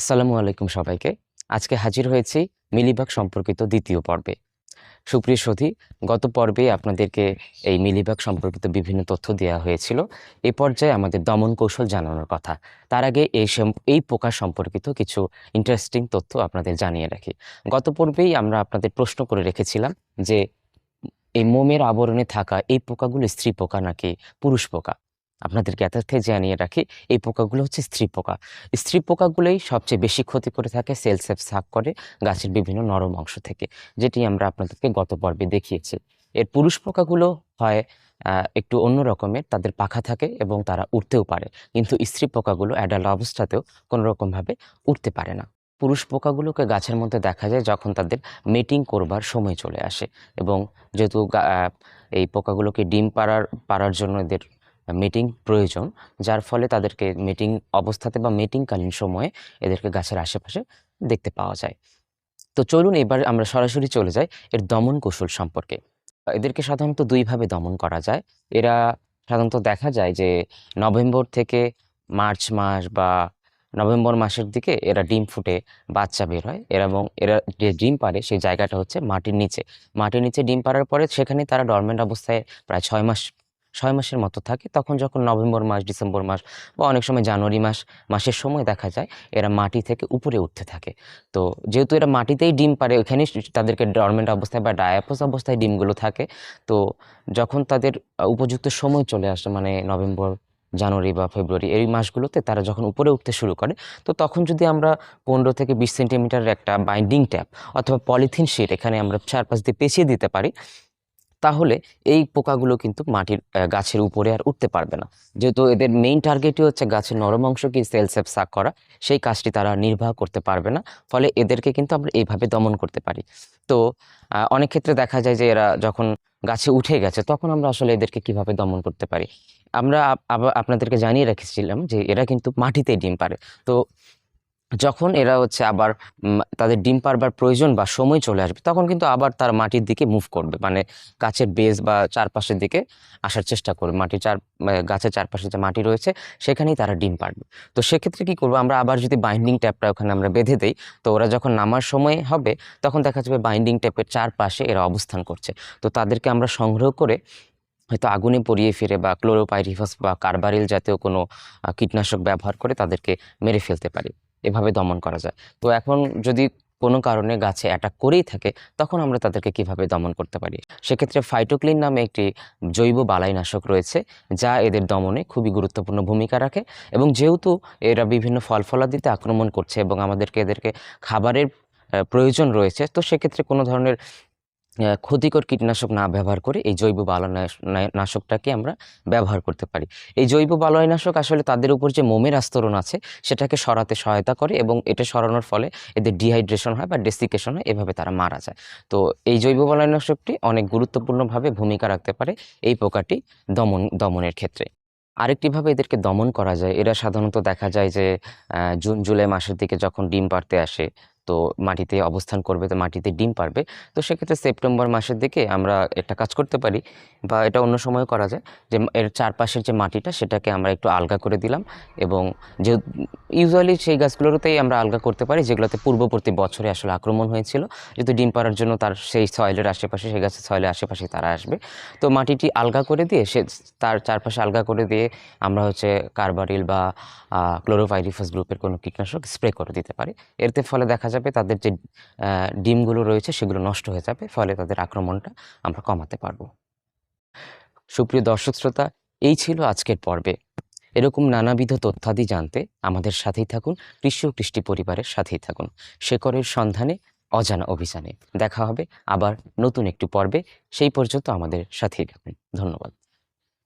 আসসালামু আলাইকুম সবাইকে। আজকে হাজির হয়েছি মিলিবাগ সম্পর্কিত দ্বিতীয় পর্বে। সুপ্রিয় সধি, গত পর্বে আপনাদেরকে এই মিলিবাগ সম্পর্কিত বিভিন্ন তথ্য দেওয়া হয়েছিল। এ পর্যায়ে আমাদের দমন কৌশল জানানোর কথা। তার আগে এই এই পোকা সম্পর্কিত কিছু ইন্টারেস্টিং তথ্য আপনাদের জানিয়ে রাখি। গত পর্বেই আমরা আপনাদের প্রশ্ন করে রেখেছিলাম যে, এই মোমের আবরণে থাকা এই পোকাগুলো স্ত্রী পোকা নাকি পুরুষ পোকা? আপনাদেরকে এতথে জানিয়ে রাখি, এই পোকাগুলো হচ্ছে স্ত্রী পোকা। স্ত্রী পোকাগুলোই সবচেয়ে বেশি ক্ষতি করে থাকে সেল সেফ সাক করে গাছের বিভিন্ন নরম অংশ থেকে, যেটি আমরা আপনাদেরকে গত পর্বে দেখিয়েছি। এর পুরুষ পোকাগুলো হয় একটু অন্য রকমের, তাদের পাখা থাকে এবং তারা উঠতেও পারে। কিন্তু স্ত্রী পোকাগুলো অ্যাডাল্ট অবস্থাতেও কোনো রকমভাবে উঠতে পারে না। পুরুষ পোকাগুলোকে গাছের মধ্যে দেখা যায় যখন তাদের মেটিং করবার সময় চলে আসে এবং যেহেতু এই পোকাগুলোকে ডিম পাড়ার পাড়ার জন্য এদের মিটিং প্রয়োজন, যার ফলে তাদেরকে মিটিং অবস্থাতে বা মিটিংকালীন সময়ে এদেরকে গাছের আশেপাশে দেখতে পাওয়া যায়। তো চলুন এবার আমরা সরাসরি চলে যাই এর দমন কৌশল সম্পর্কে। এদেরকে সাধারণত দুইভাবে দমন করা যায়। এরা সাধারণত দেখা যায় যে নভেম্বর থেকে মার্চ মাস বা নভেম্বর মাসের দিকে এরা ডিম ফুটে, বাচ্চা বের হয় এরা এবং এরা যে ডিম পারে সেই জায়গাটা হচ্ছে মাটির নিচে। মাটির নিচে ডিম পাড়ার পরে সেখানে তারা ডরমেন্ট অবস্থায় প্রায় ছয় মাস ছয় মাসের মতো থাকে, তখন যখন নভেম্বর মাস, ডিসেম্বর মাস বা অনেক সময় জানুয়ারি মাস, মাসের সময় দেখা যায়, এরা মাটি থেকে উপরে উঠতে থাকে। তো যেহেতু এরা মাটিতেই ডিম পারে ওখানেই তাদেরকে ডরমেন্ট অবস্থায় বা ডায়াপোস অবস্থায় ডিমগুলো থাকে, তো যখন তাদের উপযুক্ত সময় চলে আসে মানে নভেম্বর, জানুয়ারি বা ফেব্রুয়ারি, এই মাসগুলোতে তারা যখন উপরে উঠতে শুরু করে, তো তখন যদি আমরা পনেরো থেকে বিশ সেন্টিমিটারের একটা বাইন্ডিং ট্যাপ অথবা পলিথিন শিট এখানে আমরা চারপাশ দিয়ে পেঁচিয়ে দিতে পারি তাহলে এই পোকাগুলো কিন্তু মাটির গাছের উপরে আর উঠতে পারবে না। যেহেতু এদের মেইন টার্গেটই হচ্ছে গাছের নরম অংশকে সেল সেফ সাক করা, সেই কাজটি তারা নির্বাহ করতে পারবে না। ফলে এদেরকে কিন্তু আমরা এইভাবে দমন করতে পারি। তো অনেক ক্ষেত্রে দেখা যায় যে এরা যখন গাছে উঠে গেছে, তখন আমরা আসলে এদেরকে কীভাবে দমন করতে পারি? আমরা আবার আপনাদেরকে জানিয়ে রেখেছিলাম যে এরা কিন্তু মাটিতে ডিম পারে তো যখন এরা হচ্ছে আবার তাদের ডিম পারবার প্রয়োজন বা সময় চলে আসবে, তখন কিন্তু আবার তার মাটির দিকে মুভ করবে। মানে গাছের বেস বা চারপাশের দিকে আসার চেষ্টা করবে। মাটির চার গাছের চারপাশে যে মাটি রয়েছে, সেখানেই তারা ডিম পারবে। তো সেক্ষেত্রে কি করব, আমরা আবার যদি বাইন্ডিং ট্যাপটা ওখানে আমরা বেঁধে দিই, তো ওরা যখন নামার সময় হবে, তখন দেখা যাবে বাইন্ডিং ট্যাপের চারপাশে এরা অবস্থান করছে। তো তাদেরকে আমরা সংগ্রহ করে হয়তো আগুনে পরিয়ে ফিরে বা ক্লোরোপাইরিফাস বা কার্বারিল জাতীয় কোনো কীটনাশক ব্যবহার করে তাদেরকে মেরে ফেলতে পারি। এভাবে দমন করা যায়। তো এখন যদি কোনো কারণে গাছে অ্যাটাক করেই থাকে, তখন আমরা তাদেরকে কীভাবে দমন করতে পারি? সেক্ষেত্রে ফাইটোক্লিন নামে একটি জৈব বালাইনাশক রয়েছে, যা এদের দমনে খুবই গুরুত্বপূর্ণ ভূমিকা রাখে এবং যেহেতু এরা বিভিন্ন ফল ফলাদিতে আক্রমণ করছে এবং আমাদেরকে এদেরকে খাবারের প্রয়োজন রয়েছে, তো সেক্ষেত্রে কোনো ধরনের ক্ষতিকর কীটনাশক না ব্যবহার করে এই জৈব বালাইনাশ- না- নাশকটাকে আমরা ব্যবহার করতে পারি। এই জৈব বালয়নাশক আসলে তাদের উপর যে মোমের আস্তরণ আছে, সেটাকে সরাতে সহায়তা করে এবং এটা সরানোর ফলে এদের ডিহাইড্রেশন হয় বা ডেসিকেশন হয়, এভাবে তারা মারা যায়। তো এই জৈব বালাইনাশকটি অনেক গুরুত্বপূর্ণভাবে ভূমিকা রাখতে পারে এই পোকাটি দমন, দমনের ক্ষেত্রে। আরেকটিভাবে এদেরকে দমন করা যায়, এরা সাধারণত দেখা যায় যে জুন, জুলাই মাসের দিকে যখন ডিম পাড়তে আসে তো মাটিতে অবস্থান করবে, তো মাটিতে ডিম পারবে। তো সেক্ষেত্রে সেপ্টেম্বর মাসের দিকে আমরা একটা কাজ করতে পারি বা এটা অন্য সময় করা যায় যে এর চারপাশের যে মাটিটা সেটাকে আমরা একটু আলগা করে দিলাম এবং যে ইউজুয়ালি সেই গাছগুলোতেই আমরা আলগা করতে পারি যেগুলোতে পূর্ববর্তী বছরে আসলে আক্রমণ হয়েছিল। যেহেতু ডিম পাড়ার জন্য তার সেই সয়েলের আশেপাশে, সেই গাছের সয়েলের আশেপাশে তারা আসবে। তো মাটিটি আলগা করে দিয়ে সে তার চারপাশে আলগা করে দিয়ে আমরা হচ্ছে কার্বারিল বা ক্লোরোভাইরিফাস গ্রুপের কোনো কীটনাশক স্প্রে করে দিতে পারি। এতে ফলে দেখা যাবে, তাদের যে ডিমগুলো রয়েছে সেগুলো নষ্ট হয়ে যাবে, ফলে তাদের আক্রমণটা আমরা কমাতে পারব। সুপ্রিয় দর্শক শ্রোতা, এই ছিল আজকের পর্বে। এরকম নানাবিধ তথ্যাদি জানতে আমাদের সাথেই থাকুন, কৃষি ও কৃষ্টি পরিবারের সাথেই থাকুন। শেকরের সন্ধানে, অজানা অভিযানে। দেখা হবে আবার নতুন একটি পর্বে। সেই পর্যন্ত আমাদের সাথেই থাকুন। ধন্যবাদ।